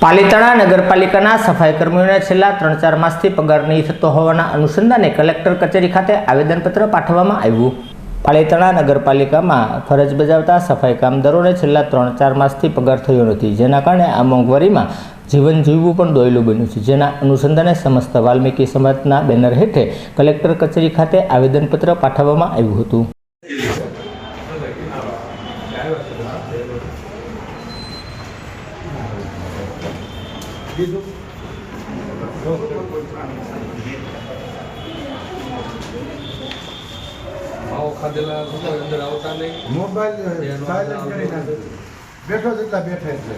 પાલિતાણા નગરપાલિકાના સફાઈ કર્મીઓને છેલ્લા ત્રણ ચાર માસથી પગાર નહીં થતો હોવાના અનુસંધાને કલેક્ટર કચેરી ખાતે આવેદનપત્ર પાઠવવામાં આવ્યું. પાલિતાણા નગરપાલિકામાં ફરજ બજાવતા સફાઈ કામદારોને છેલ્લા ત્રણ ચાર માસથી પગાર થયો નથી. જેના કારણે આ મોંઘવારીમાં જીવન જીવવું પણ દોયલું બન્યું છે. જેના અનુસંધાને સમસ્ત વાલ્મીકી સમાજના બેનર હેઠે કલેક્ટર કચેરી ખાતે આવેદનપત્ર પાઠવવામાં આવ્યું હતું. ભાવ ખાધેલા અંદર આવતા નહીં. મોબાઈલ સાયલેન્ટ કરી નાખો. બેઠો જેટલા બેઠા એટલે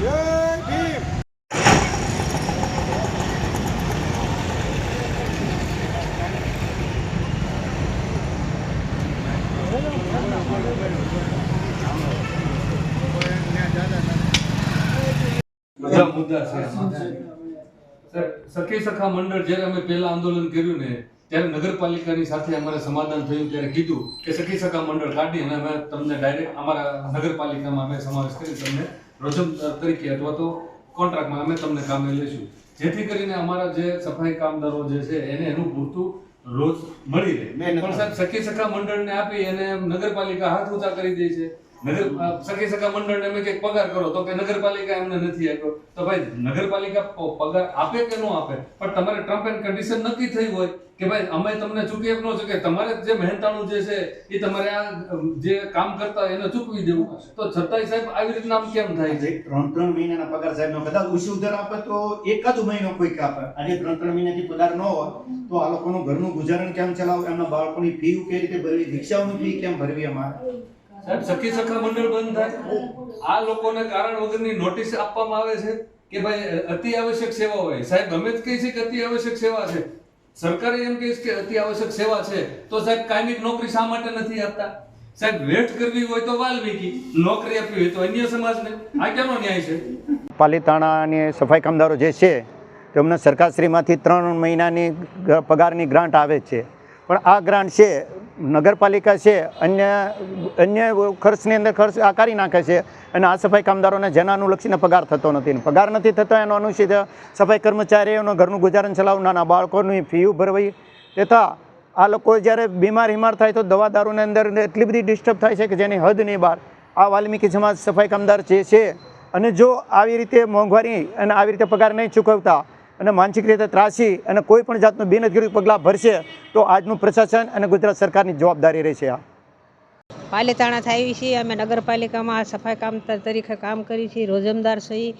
જય ભીમ બધા મુદ્દા છે સખી સખા મંડળ જ્યારે અમે પહેલા આંદોલન કર્યું ને ત્યારે નગરપાલિકાની સાથે અમારે સમાધાન થયું ત્યારે કીધું કે સખી સખા મંડળ કાઢી અને અમે તમને ડાયરેક્ટ અમારા નગરપાલિકામાં અમે સમાવેશ કરી તમને રોજમદાર તરીકે અથવા તો કોન્ટ્રાક્ટમાં અમે તમને કામે લઈશું જેથી કરીને અમારા જે સફાઈ કામદારો જે છે એને એનું પૂરતું રોજ મળી રહે. પણ સાહેબ સખી સખા મંડળને આપી અને નગરપાલિકા હાથ ઊંચા કરી દે છે. સખી સખા મંડળને અમે કંઈક પગાર કરો તો કે નગરપાલિકા એમને નથી આપ્યો. તો ભાઈ નગરપાલિકા પગાર આપે કે ન આપે? પણ તમારે ટ્રમ્પ એન્ડ કન્ડિશન નક્કી થઈ હોય કે ભાઈ અમે તમને ચૂકવી એમ ન ચૂકે તમારે જે મહેનતાણું જે છે એ તમારે આ જે કામ કરતા હોય એને ચૂકવી દેવું. તો છતાંય સાહેબ આવી રીતના આમ કેમ થાય છે? ત્રણ ત્રણ મહિનાના પગાર સાહેબ નો કદાચ ઓછી ઉધાર આપે તો એક જ મહિનો કોઈક આપે. અને ત્રણ ત્રણ મહિનાથી પગાર ન હોય તો આ લોકોનું ઘરનું ગુજારણ કેમ ચલાવવું એમના બાળકોની ફી કેવી રીતે ભરવી? દીક્ષાઓની ફી કેમ ભરવી અમારે? સાહેબ, સખી સખા મંડળ બંધ થાય. આ લોકોને કારણ વગરની નોટિસ આપવામાં આવે છે કે ભાઈ, અતિ આવશ્યક સેવા હોય. સાહેબ, અમે જ કહે છે કે અતિ આવશ્યક સેવા છે. સરકારે એમ કહે કે અતિ આવશ્યક સેવા છે. તો સાહેબ કાયમી નોકરી શા માટે નથી આપતા? સાહેબ, વેટ કરવી હોય તો વાલ્મીકી નોકરી આપવી હોય તો અન્ય સમાજને. આ કેનો ન્યાય છે? પાલીતાણાની સફાઈ કામદારો જે છે, તેમને સરકારશ્રીમાંથી ત્રણ મહિનાની પગારની ગ્રાન્ટ આવે છે. પણ આ ગ્રાન્ટ છે નગરપાલિકા છે, અન્ય અન્ય ખર્ચની અંદર ખર્ચ આકારી નાખે છે અને આ સફાઈ કામદારોને જેના અનુલક્ષીને પગાર થતો નથી. પગાર નથી થતો એનો અનુસૂચિત સફાઈ કર્મચારીઓનું ઘરનું ગુજારણ ચલાવવું, નાના બાળકોની ફી ભરવી તથા આ લોકો જ્યારે બીમાર હિમાર થાય તો દવા દારૂની અંદર એટલી બધી ડિસ્ટર્બ થાય છે કે જેની હદ નહીં બહાર. આ વાલ્મીકી સમાજ સફાઈ કામદાર જે છે અને જો આવી રીતે મોંઘવારી અને આવી રીતે પગાર નહીં ચૂકવતા અને માનસિક રીતે ત્રાસી અને કોઈ પણ જાતનું બિનઅધિકૃત પગલાં ભરશે તો આજનું પ્રશાસન અને ગુજરાત સરકારની જવાબદારી રહેશે આ. પાલીતાણા થાય છીએ અમે નગરપાલિકામાં સફાઈ કામ તરીકે કામ કરી છીએ રોજમદાર સહી.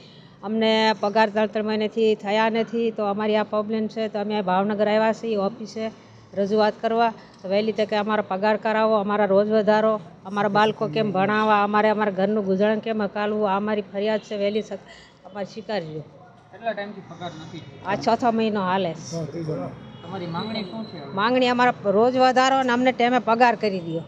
અમને પગાર ત્રણ ત્રણ મહિનેથી થયા નથી, તો અમારી આ પ્રોબ્લેમ છે, તો અમે ભાવનગર આવ્યા છીએ, ઓફિસે રજૂઆત કરવા. તો વહેલી તકે અમારો પગાર કરાવો, અમારા રોજ વધારો, અમારા બાળકો કેમ ભણાવવા, અમારે અમારા ઘરનું ગુજરાન કેમ હકાલવું, આ અમારી ફરિયાદ છે, વહેલી અમારે સ્વીકારજો. કેટલા ટાઈમથી પગાર નથી? આ ચોથો મહિનો હાલે તમારી માંગણી શું છે? માંગણી અમારા રોજ વધારો અને અમને ટાઈમે પગાર કરી દો